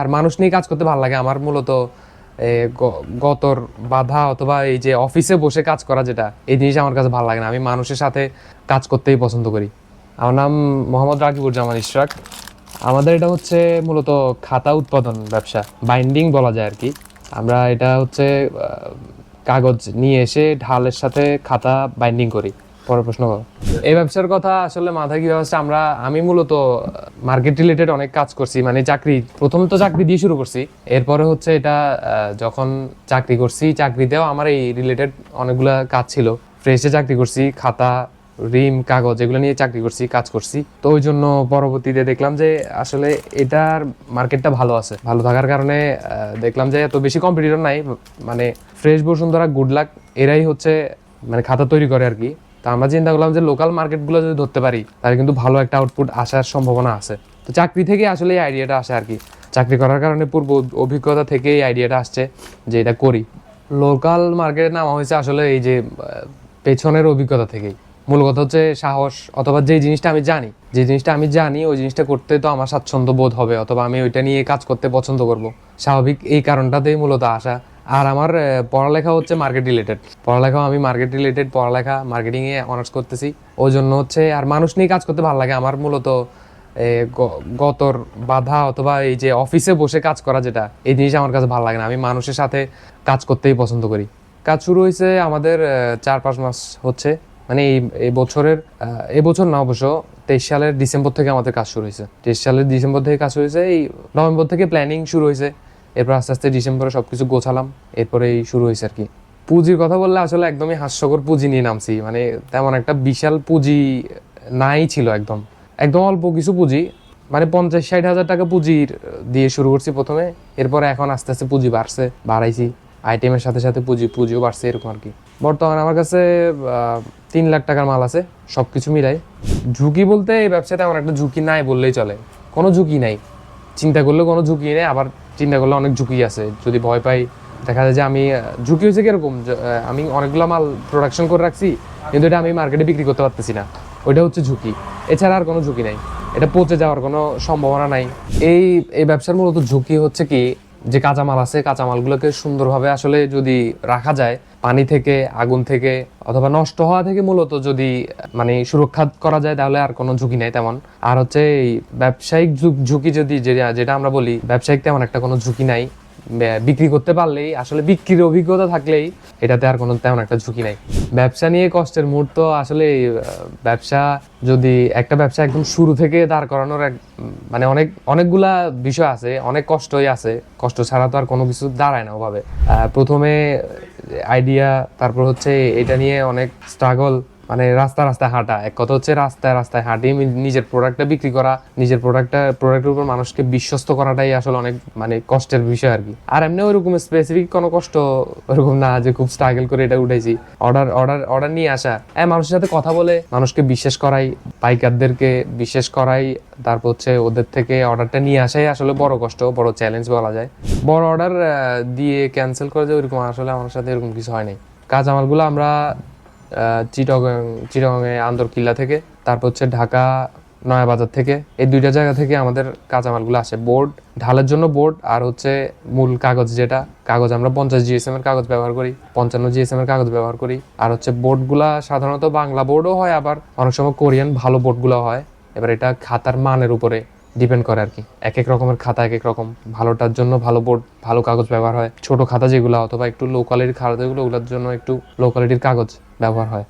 আর মানুষ নিয়ে কাজ করতে ভালো লাগে। আমার মূলত গতর বাধা অথবা এই যে অফিসে বসে কাজ করা যেটা, এই জিনিস আমার কাছে ভালো লাগে না। আমি মানুষের সাথে কাজ করতেই পছন্দ করি। আমার নাম মোহাম্মদ রাকিবুজ্জামান ইশরাক। আমাদের এটা হচ্ছে মূলত খাতা উৎপাদন ব্যবসা, বাইন্ডিং বলা যায় আর কি আমরা এটা হচ্ছে কাগজ নিয়ে এসে ঢালের সাথে খাতা বাইন্ডিং করি। পরের প্রশ্ন করো। এই ব্যবসার কথা আসলে মাথায় কি ব্যবস্থা আমরা, আমি মূলত মার্কেট রিলেটেড অনেক কাজ করছি মানে চাকরি, প্রথম তো চাকরি দিয়ে শুরু করছি। এরপরে হচ্ছে এটা যখন চাকরি করছি চাকরিতেও আমার এই রিলেটেড অনেকগুলা কাজ ছিল। ফ্রেশে চাকরি করছি, খাতা, রিম, কাগজ এগুলো নিয়ে চাকরি করছি, কাজ করছি। তো ওই জন্য পরবর্তীতে দেখলাম যে আসলে এটার মার্কেটটা ভালো আছে। ভালো থাকার কারণে দেখলাম যে এত বেশি কম্পিটিটর নাই। মানে ফ্রেশ বসুন্ধরা গুড লাক এরাই হচ্ছে মানে খাতা তৈরি করে আর কি। তো আমরা চিন্তা করলাম যে লোকাল মার্কেটগুলো যদি ধরতে পারি, তাহলে কিন্তু ভালো একটা আউটপুট আসার সম্ভাবনা আছে। তো চাকরি থেকে আসলে এই আইডিয়াটা আসে আর কি। চাকরি করার কারণে পূর্ব অভিজ্ঞতা থেকে এই আইডিয়াটা আসছে যে এটা করি। লোকাল মার্কেটের নাম হয়েছে আসলে এই যে পেছনের অভিজ্ঞতা থেকেই। মূল কথা হচ্ছে সাহস, অথবা যে জিনিসটা আমি জানি, যে জিনিসটা আমি জানি, ওই জিনিসটা করতে তো আমার স্বাচ্ছন্দ্য বোধ হবে, অথবা আমি ওইটা নিয়ে কাজ করতে পছন্দ করব। স্বাভাবিক এই কারণটাতেই মূলত আসা। আর আমার পড়ালেখা হচ্ছে মার্কেট রিলেটেড পড়ালেখা, আমি মার্কেট রিলেটেড পড়ালেখা মার্কেটিং এ অনার্স করতেছি। ওই জন্য হচ্ছে, আর মানুষ নিয়ে কাজ করতে ভালো লাগে। আমার মূলত গতর বাধা অথবা এই যে অফিসে বসে কাজ করা যেটা, এই জিনিস আমার কাছে ভালো লাগে না। আমি মানুষের সাথে কাজ করতেই পছন্দ করি। কাজ শুরু হয়েছে আমাদের চার পাঁচ মাস হচ্ছে। মানে এই এই বছরের এই বছর না অবশ্য, তেইশ সালের ডিসেম্বর থেকে আমাদের কাজ শুরু হয়েছে। তেইশ সালের ডিসেম্বর থেকে কাজ শুরু হয়েছে। এই নভেম্বর থেকে প্ল্যানিং শুরু হয়েছে। এরপর আস্তে আস্তে ডিসেম্বরে সবকিছু গোছালাম এরপরে শুরু হয়েছে আর কি। পুঁজির কথা বললে আসলে একদমই হাস্যকর পুঁজি নিয়ে নামছি মানে তেমন একটা বিশাল পুঁজি নাই ছিল একদম। একদম অল্প কিছু পুঁজি মানে পঞ্চাশ ষাট হাজার টাকা পুঁজির দিয়ে শুরু করছি প্রথমে, এরপরে এখন আস্তে আস্তে পুঁজি বাড়ছে, বাড়াইছি। আইটেমের সাথে সাথে পুঁজি, পুঁজিও বাড়ছে এরকম আর কি। বর্তমানে আমার কাছে তিন লাখ টাকার মাল আছে সব কিছু মিলাই। ঝুঁকি বলতে এই ব্যবসাতে আমার একটা ঝুঁকি নাই বললেই চলে, কোনো ঝুঁকি নাই। চিন্তা করলে কোনো ঝুঁকি নেই, আবার চিন্তা করলে অনেক ঝুঁকি আছে। যদি ভয় পাই, দেখা যায় যে আমি ঝুঁকি হয়েছে কীরকম? আমি অনেকগুলো মাল প্রোডাকশন করে রাখছি, কিন্তু এটা আমি মার্কেটে বিক্রি করতে পারতেছি না। ওইটা হচ্ছে ঝুঁকি। এছাড়া আর কোনো ঝুঁকি নাই। এটা পচে যাওয়ার কোনো সম্ভাবনা নাই। এই এই ব্যবসার মূলত ঝুঁকি হচ্ছে কি যে কাঁচামাল আছে, কাঁচামালগুলোকে সুন্দরভাবে আসলে যদি রাখা যায়, পানি থেকে, আগুন থেকে, অথবা নষ্ট হওয়া থেকে মূলত যদি মানে সুরক্ষা করা যায়, তাহলে আর কোনো ঝুঁকি নেই তেমন। আর হচ্ছে এই ব্যবসায়িক ঝুঁকি যদি যেটা আমরা বলি, ব্যবসায়িক তেমন একটা কোনো ঝুঁকি নাই। বিক্রি করতে পারলেই, আসলে বিক্রির অভিজ্ঞতা থাকলেই এটাতে আর কোনো তেমন একটা ঝুঁকি নাই। ব্যবসা নিয়ে কষ্টের মুহূর্ত আসলে ব্যবসা যদি, একটা ব্যবসা একদম শুরু থেকে দাঁড় করানোর এক মানে অনেক, অনেকগুলা বিষয় আছে, অনেক কষ্টই আছে, কষ্ট ছাড়া তো আর কোনো কিছু দাঁড়ায় না ওভাবে। প্রথমে আইডিয়া তারপর হচ্ছে এটা নিয়ে অনেক স্ট্রাগল মানে রাস্তা রাস্তায় হাঁটা। এক কথা হচ্ছে রাস্তায় রাস্তায় হাঁটি নিজের প্রোডাক্টটা বিক্রি করা নিজের প্রোডাক্টটা প্রোডাক্টের উপর মানুষকে বিশ্বস্ত করাটাই আসলে অনেক মানে কষ্টের বিষয় আর কি। আর এমনি ওইরকম স্পেসিফিক কোনো কষ্ট ওরকম না যে খুব স্ট্রাগল করে এটা উঠেছি অর্ডার অর্ডার অর্ডার নিয়ে আসা। হ্যাঁ মানুষের সাথে কথা বলে মানুষকে বিশ্বাস করাই পাইকারদেরকে বিশ্বাস করাই তারপর হচ্ছে ওদের থেকে অর্ডারটা নিয়ে আসাই আসলে বড় কষ্ট বড় চ্যালেঞ্জ বলা যায়। বড় অর্ডার দিয়ে ক্যান্সেল করে যে ওইরকম আসলে আমার সাথে এরকম কিছু হয় নাই। কাঁচামালগুলো আমরা আহ, চিটগং, চিটগংয়ে আন্দরকিল্লা থেকে, তারপর হচ্ছে ঢাকা, নয়াবাজার থেকে, এই দুইটা জায়গা থেকে আমাদের কাঁচামালগুলো আসে। বোর্ড, ঢালের জন্য বোর্ড আর হচ্ছে মূল কাগজ যেটা, কাগজ আমরা পঞ্চাশ জিএসএম এর কাগজ ব্যবহার করি, পঞ্চান্ন জিএসএম এর কাগজ ব্যবহার করি। আর হচ্ছে বোর্ডগুলা সাধারণত বাংলা বোর্ডও হয়, আবার অনেক সময় কোরিয়ান ভালো বোর্ডগুলো হয়। এবার এটা খাতার মানের উপরে ডিপেন্ড করে আর কি এক এক রকমের খাতা এক এক রকম। ভালোটার জন্য ভালো বোর্ড ভালো কাগজ ব্যবহার হয়। ছোট খাতা যেগুলো, অথবা একটু লো কোয়ালিটির খাতা যেগুলো, ওগুলোর জন্য একটু লো কোয়ালিটির কাগজ ব্যবহার হয়।